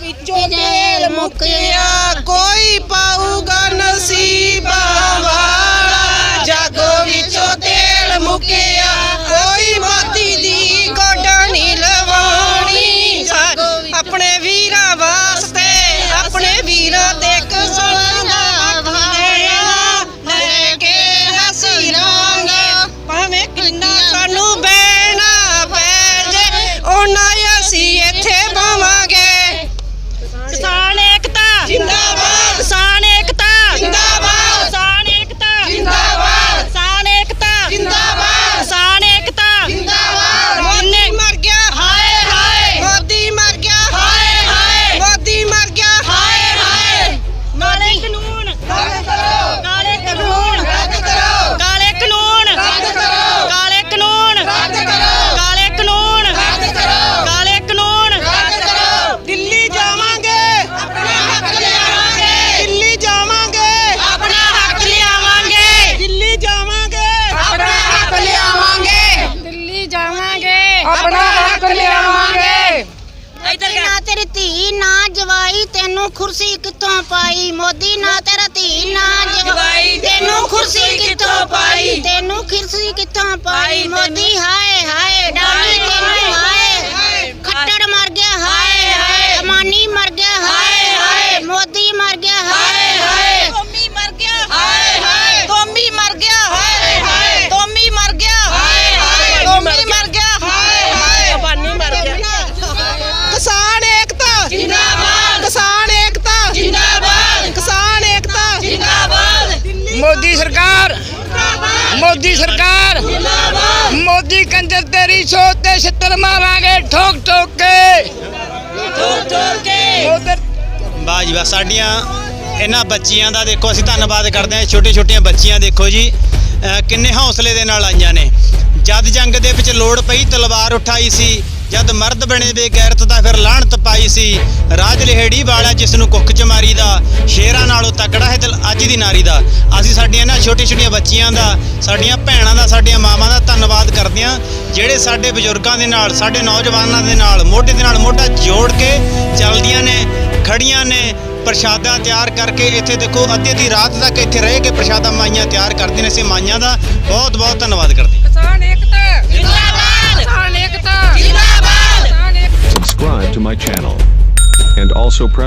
ਵਿੱਚੋਂ ਤੇਲ ਮੁੱਕਿਆ ਕੋਈ ਪਾਊਗਾ ਧੀ ਨਾ ਜਵਾਈ ਤੈਨੂੰ ਕੁਰਸੀ ਕਿੱਥੋਂ ਪਾਈ? ਮੋਦੀ ਨਾ ਤੇਰਾ ਧੀ ਨਾ ਜਵਾਈ ਤੈਨੂੰ ਕੁਰਸੀ ਕਿੱਥੋਂ ਪਾਈ? ਤੈਨੂੰ ਕੁਰਸੀ ਕਿੱਥੋਂ ਪਾਈ? ਮੋਦੀ ਹਾਏ ਹਾਏ ਡਾਲੀ ਤੈਨੂੰ ਹਾਏ ਖੱਟੜ ਮਰ ਗਿਆ ਹਾਏ ਹਾਏ ਅਮਾਨੀ ਮਰ ਗਿਆ ਹਾਏ ਹਾਏ ਮੋਦੀ ਮਰ ਗਿਆ ਹਾਏ ਹਾਏ ਕੋਮੀ ਮਰ ਗਿਆ ਹਾਏ ਹਾਏ ਕੋਮੀ ਮਰ ਗਿਆ ਹਾਏ ਹਾਏ ਕੋਮੀ ਮਰ ਗਿਆ ਹਾਏ ਹਾਏ ਕੋਮੀ ਮਰ ਗਿਆ ਹਾਏ ਹਾਏ ਪਾਣੀ ਮਰ ਗਿਆ ਕਿਸਾਨ ਏਕਤਾ ਜਿੰਦਾਬਾਦ ਕਿਸਾਨ ਏਕਤਾ ਜਿੰਦਾਬਾਦ ਕਿਸਾਨ ਏਕਤਾ ਜਿੰਦਾਬਾਦ ਮੋਦੀ ਸਰਕਾਰ ਮੋਦੀ ਸਰਕਾਰ ਜਿੰਦਾਬਾਦ ਮੋਦੀ ਕੰਜਰ ਤੇਰੀ ਸੋਚ ਤੇ ਛਿੱਤਰ ਮਾਰਾਂਗੇ ਠੋਕ ਠੋਕ ਕੇ। ਠੋਕ ਠੋਕ ਕੇ। ਉਧਰ ਵਾਹ ਜੀ ਵਾਹ ਸਾਡੀਆਂ ਇਹਨਾਂ ਬੱਚੀਆਂ ਦਾ ਦੇਖੋ ਅਸੀਂ ਧੰਨਵਾਦ ਕਰਦੇ ਹਾਂ। ਛੋਟੇ ਛੋਟੀਆਂ ਬੱਚੀਆਂ ਦੇਖੋ ਜੀ ਕਿੰਨੇ ਹੌਸਲੇ ਦੇ ਨਾਲ ਆਈਆਂ ਨੇ। ਜਦ ਜੰਗ ਦੇ ਵਿੱਚ ਲੋੜ ਪਈ ਤਲਵਾਰ ਉਠਾਈ ਸੀ ਜਦ ਮਰਦ ਬਣੇ ਬੇਗੈਰਤ ਦਾ ਫਿਰ ਲਾਹਣਤ ਪਾਈ ਸੀ ਰਾਜ ਲਿਹੜੀ ਵਾਲਾ ਜਿਸ ਨੂੰ ਕੁੱਖ ਚ ਮਾਰੀ ਦਾ ਤਕੜਾ ਹੈ ਦਿਲ ਅੱਜ ਦੀ ਨਾਰੀ ਦਾ। ਅਸੀਂ ਸਾਡੀਆਂ ਨਾ ਛੋਟੀ ਛੋਟੀਆਂ ਬੱਚੀਆਂ ਦਾ ਸਾਡੀਆਂ ਭੈਣਾਂ ਦਾ ਸਾਡੀਆਂ ਮਾਵਾਂ ਦਾ ਧੰਨਵਾਦ ਕਰਦੇ ਹਾਂ ਜਿਹੜੇ ਸਾਡੇ ਬਜ਼ੁਰਗਾਂ ਦੇ ਨਾਲ ਸਾਡੇ ਨੌਜਵਾਨਾਂ ਦੇ ਨਾਲ ਮੋਢੇ ਦੇ ਨਾਲ ਮੋਢਾ ਜੋੜ ਕੇ ਚੱਲਦੀਆਂ ਨੇ ਖੜੀਆਂ ਨੇ ਪ੍ਰਸ਼ਾਦਾ ਤਿਆਰ ਕਰਕੇ ਇੱਥੇ ਦੇਖੋ ਅੱਧੀ ਅੱਧੀ ਰਾਤ ਤੱਕ ਇੱਥੇ ਰਹਿ ਕੇ ਪ੍ਰਸ਼ਾਦਾ ਮਾਈਆਂ ਤਿਆਰ ਕਰਦੀਆਂ ਨੇ ਅਸੀਂ ਮਾਈਆਂ ਦਾ ਬਹੁਤ ਬਹੁਤ ਧੰਨਵਾਦ ਕਰਦੇ ਹਾਂ। ਕਿਸਾਨ ਏਕਤਾ। ਜਿੰਦਾਬਾਦ। ਕਿਸਾਨ ਏਕਤਾ। ਜਿੰਦਾਬਾਦ। Subscribe to my channel. And also press